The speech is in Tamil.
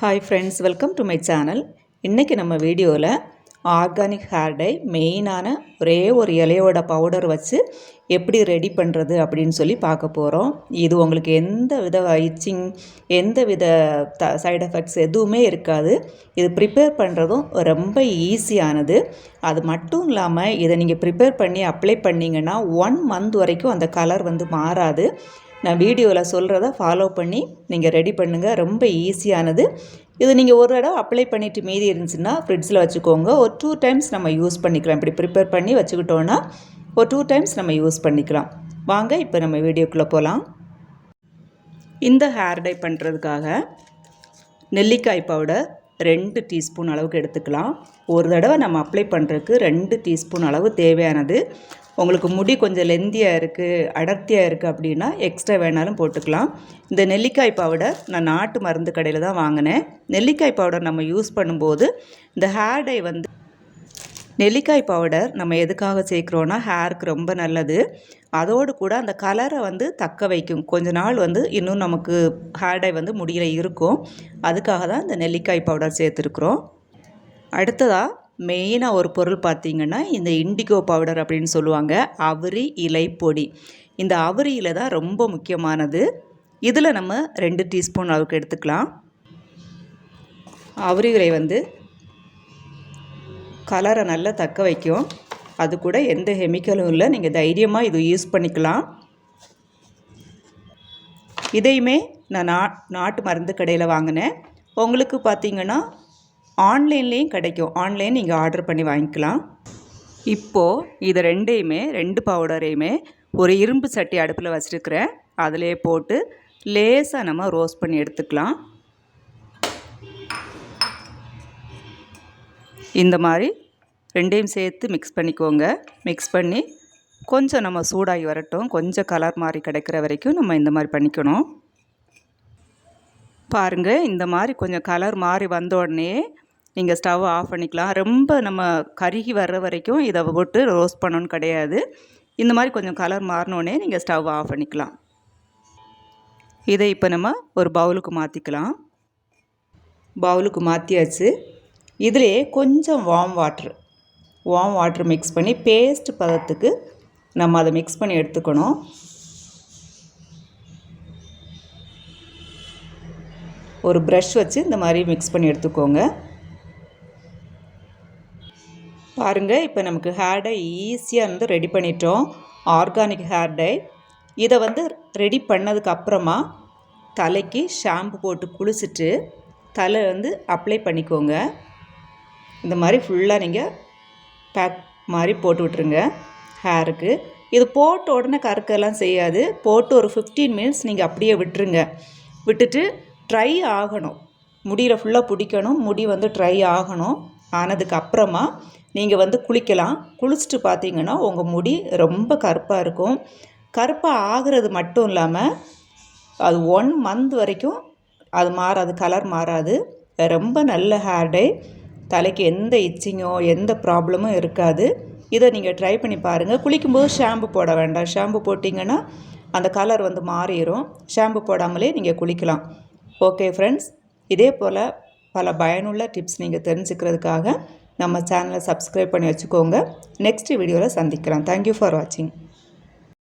Hi friends welcome to my channel இன்றைக்கி நம்ம வீடியோவில் ஆர்கானிக் ஹேர் டை மெயினான ஒரே ஒரு இலையோட பவுடர் வச்சு எப்படி ரெடி பண்ணுறது அப்படின்னு சொல்லி பார்க்க போகிறோம் இது உங்களுக்கு எந்த வித இச்சிங் எந்த வித த சைடு எஃபெக்ட்ஸ் எதுவுமே இருக்காது. இது ப்ரிப்பேர் பண்ணுறதும் ரொம்ப ஈஸியானது அது மட்டும் இல்லாமல் இதை நீங்கள் ப்ரிப்பேர் பண்ணி அப்ளை பண்ணிங்கன்னா ஒன் மந்த் வரைக்கும் அந்த கலர் வந்து மாறாது. நான் வீடியோவில் சொல்கிறத ஃபாலோ பண்ணி நீங்கள் ரெடி பண்ணுங்கள் ரொம்ப ஈஸியானது இது நீங்கள் ஒரு தடவை அப்ளை பண்ணிவிட்டு மீதி இருந்துச்சுன்னா ஃப்ரிட்ஜில் வச்சுக்கோங்க. ஒரு டூ டைம்ஸ் நம்ம யூஸ் பண்ணிக்கலாம். இப்படி ப்ரிப்பேர் பண்ணி வச்சுக்கிட்டோன்னா ஒரு டூ டைம்ஸ் நம்ம யூஸ் பண்ணிக்கலாம். வாங்க இப்போ நம்ம வீடியோக்குள்ளே போகலாம். இந்த ஹேர் டை பண்ணுறதுக்காக நெல்லிக்காய் பவுடர் ரெண்டு டீஸ்பூன் அளவுக்கு எடுத்துக்கலாம். ஒரு தடவை நம்ம அப்ளை பண்ணுறதுக்கு ரெண்டு டீஸ்பூன் அளவு தேவையானது. உங்களுக்கு முடி கொஞ்சம் லெந்தியாக இருக்குது அடர்த்தியாக இருக்குது அப்படின்னா எக்ஸ்ட்ரா வேணாலும் போட்டுக்கலாம். இந்த நெல்லிக்காய் பவுடர் நான் நாட்டு மருந்து கடையில் தான் வாங்கினேன். நெல்லிக்காய் பவுடர் நம்ம யூஸ் பண்ணும்போது இந்த ஹேர் டை வந்து நெல்லிக்காய் பவுடர் நம்ம எதுக்காக சேர்க்குறோன்னா ஹேருக்கு ரொம்ப நல்லது. அதோடு கூட அந்த கலரை வந்து தக்க வைக்கும். கொஞ்ச நாள் வந்து இன்னும் நமக்கு ஹேர் டை வந்து முடியல இருக்கும். அதுக்காக தான் இந்த நெல்லிக்காய் பவுடர் சேர்த்துருக்குறோம். அடுத்ததாக மெயினாக ஒரு பொருள் பார்த்திங்கன்னா இந்த இண்டிகோ பவுடர் அப்படின்னு சொல்லுவாங்க. அவரி இலை பொடி. இந்த அவரியில் தான் ரொம்ப முக்கியமானது. இதில் நம்ம ரெண்டு டீஸ்பூன் அளவுக்கு எடுத்துக்கலாம். அவரி இலை வந்து கலரை நல்லா தக்க வைக்கும். அது கூட எந்த கெமிக்கலும் இல்லை. நீங்கள் தைரியமாக இது யூஸ் பண்ணிக்கலாம். இதையுமே நான் நா நாட்டு மருந்து கடையில் வாங்கினேன். உங்களுக்கு பார்த்தீங்கன்னா ஆன்லைன்லேயும் கிடைக்கும். ஆன்லைன் நீங்கள் ஆர்டர் பண்ணி வாங்கிக்கலாம். இப்போது இது ரெண்டையுமே ரெண்டு பவுடரையுமே ஒரு இரும்பு சட்டி அடுப்பில் வச்சுருக்கிறேன். அதிலே போட்டு லேசாக நம்ம ரோஸ்ட் பண்ணி எடுத்துக்கலாம். இந்த மாதிரி ரெண்டையும் சேர்த்து மிக்ஸ் பண்ணிக்கோங்க. மிக்ஸ் பண்ணி கொஞ்சம் நம்ம சூடாகி வரட்டும். கொஞ்சம் கலர் மாதிரி கிடைக்கிற வரைக்கும் நம்ம இந்த மாதிரி பண்ணிக்கணும். பாருங்கள் இந்த மாதிரி கொஞ்சம் கலர் மாறி வந்த உடனே நீங்கள் ஸ்டவ் ஆஃப் பண்ணிக்கலாம். ரொம்ப நம்ம கருகி வர்ற வரைக்கும் இதை போட்டு ரோஸ்ட் பண்ணணும்னு கிடையாது. இந்த மாதிரி கொஞ்சம் கலர் மாறினோடனே நீங்கள் ஸ்டவ் ஆஃப் பண்ணிக்கலாம். இதை இப்போ நம்ம ஒரு பவுலுக்கு மாற்றிக்கலாம் பவுலுக்கு மாற்றியாச்சு இதிலே கொஞ்சம் warm water warm water mix பண்ணி பேஸ்ட் பதத்துக்கு நம்ம அதை மிக்ஸ் பண்ணி எடுத்துக்கணும். ஒரு ப்ரஷ் வச்சு இந்த மாதிரி மிக்ஸ் பண்ணி எடுத்துக்கோங்க. பாருங்கள் இப்போ நமக்கு ஹேர் டை ஈஸியாக வந்து ரெடி பண்ணிட்டோம். ஆர்கானிக் ஹேர் டை இதை வந்து ரெடி பண்ணதுக்கு அப்புறமா தலைக்கு ஷாம்பு போட்டு குளிச்சுட்டு தலை வந்து அப்ளை பண்ணிக்கோங்க. இந்த மாதிரி ஃபுல்லாக நீங்கள் பேக் மாதிரி போட்டு விட்ருங்க ஹேருக்கு இது போட்ட உடனே கருக்கெல்லாம் செய்யாது. போட்டு ஒரு ஃபிஃப்டீன் மினிட்ஸ் நீங்கள் அப்படியே விட்டுருங்க. விட்டுட்டு ட்ரை ஆகணும். முடியில் ஃபுல்லாக பிடிக்கணும். முடி வந்து ட்ரை ஆகணும். ஆனதுக்கு அப்புறமா நீங்கள் வந்து குளிக்கலாம். குளிச்சுட்டு பார்த்தீங்கன்னா உங்கள் முடி ரொம்ப கருப்பாக இருக்கும். கருப்பாக ஆகிறது மட்டும் இல்லாமல் அது ஒன் மந்த் வரைக்கும் அது மாறாது கலர் மாறாது. ரொம்ப நல்ல ஹேர் டே தலைக்கு எந்த இச்சிங்கோ எந்த ப்ராப்ளமும் இருக்காது. இதை நீங்கள் ட்ரை பண்ணி பாருங்கள் குளிக்கும்போது ஷாம்பு போட வேண்டாம். ஷாம்பு போட்டிங்கன்னா அந்த கலர் வந்து மாறிடும் ஷாம்பு போடாமலே நீங்கள் குளிக்கலாம். ஓகே ஃப்ரெண்ட்ஸ் இதே போல் பல பயனுள்ள டிப்ஸ் நீங்கள் தெரிஞ்சுக்கிறதுக்காக நம்ம சேனலை சப்ஸ்கிரைப் பண்ணி வச்சுக்கோங்க. நெக்ஸ்ட் வீடியோவில் சந்திக்கிறேன். தேங்க்யூ ஃபார் வாட்சிங்